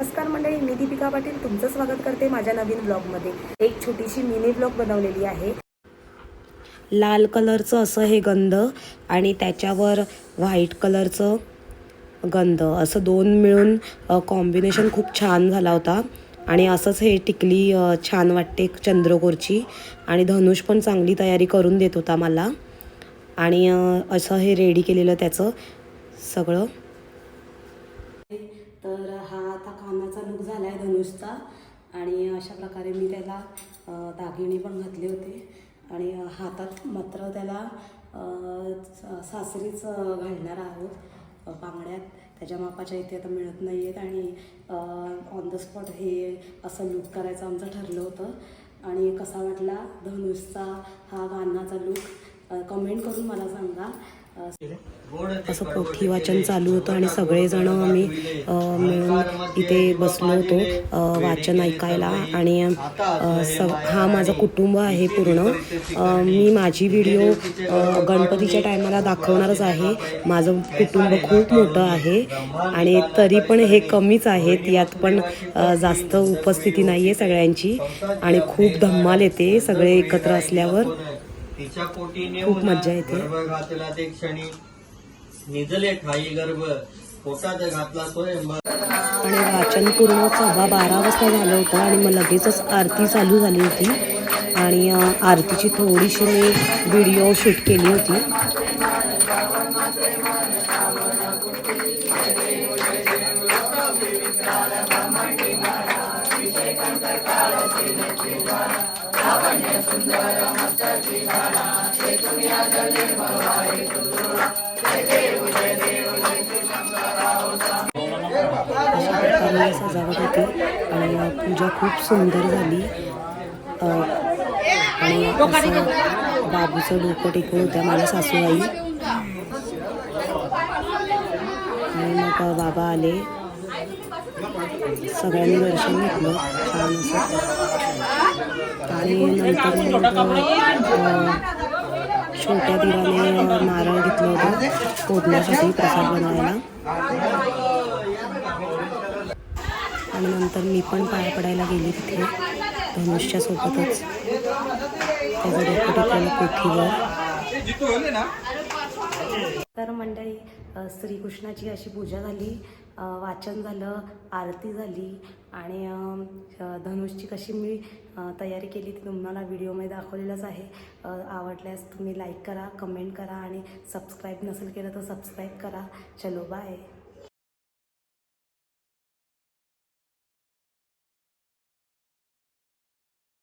नमस्कार मंडळी मी दीपिका पाटील तुमचं स्वागत करते माझ्या नवीन ब्लॉगमध्ये. एक छोटीशी मिनी ब्लॉग बनवलेली आहे. लाल कलरचं असं हे गंध आणि त्याच्यावर व्हाईट कलरचं गंध. असं दोन मिळून कॉम्बिनेशन खूप छान झाला होता. आणि असंच हे टिकली छान वाटते चंद्रकोरची. आणि धनुष पण चांगली तयारी करून देत होता मला. आणि असं हे रेडी केलेलं त्याचं सगळं. तर हा आता कानाचा लुक झाला आहे धनुषचा. आणि अशा प्रकारे मी त्याला दागिने पण घातले होते. आणि हातात मात्र त्याला सासरीच घालणार आहोत बांगड्यात. त्याच्या मापाच्या इथे आता मिळत नाही आहेत आणि ऑन द स्पॉट हे असं लुक करायचं आमचं ठरलं होतं. आणि कसा वाटला धनुषचा हा गाण्याचा लुक कमेंट करून मला सांगा. असं पोथी वाचन चालू होतं आणि सगळेजण आम्ही मिळून इथे बसलो होतो वाचन ऐकायला. आणि स हा माझं कुटुंब आहे पूर्ण. मी माझी व्हिडिओ गणपतीच्या टायमाला दाखवणारच आहे. माझं कुटुंब खूप मोठं आहे. आणि तरी पण हे कमीच आहेत. यात पण जास्त उपस्थिती नाही आहे सगळ्यांची. आणि खूप धम्माल येते सगळे एकत्र असल्यावर. तिच्या पोटी खूप नेऊन मज्जा येते. गर्भ घातला ते क्षणी. निजले ठाई गर्भ. पोटात घातला स्वयंभर आणि वाचन पूर्ण सव्वा बारा वाजता झालं होतं आणि मग लगेचच आरती चालू झाली होती. आणि अ, आरतीची थोडीशी मी व्हिडिओ शूट केली होती. अशा प्रकारे सजावट होती आणि पूजा खूप सुंदर झाली. आणि बाबूचं डोकं टेकून होत्या माझ्या सासूबाई. आणि मग बाबा आले. सगळ्यांनी दर्शन घेतलं. छान असं. आणि नंतर छोट्या दिराने नारळ घेतलं होतं. फोडण्यासाठी प्रसाद बनवायला. आणि नंतर मी पण पाय पडायला गेली तिथे. धनुष्या सोबतच त्याचं डोकं टेकलेलं कोठीवर. तर मंडळी श्रीकृष्णाची अशी पूजा झाली वाचन झालं आरती झाली आणि धनुषची कशी मी तयारी केली ती तुम्हाला व्हिडिओमध्ये दाखवलेलंच आहे. आवडल्यास तुम्ही लाईक करा कमेंट करा आणि सबस्क्राईब नसेल केलं तर सबस्क्राईब करा. चलो बाय.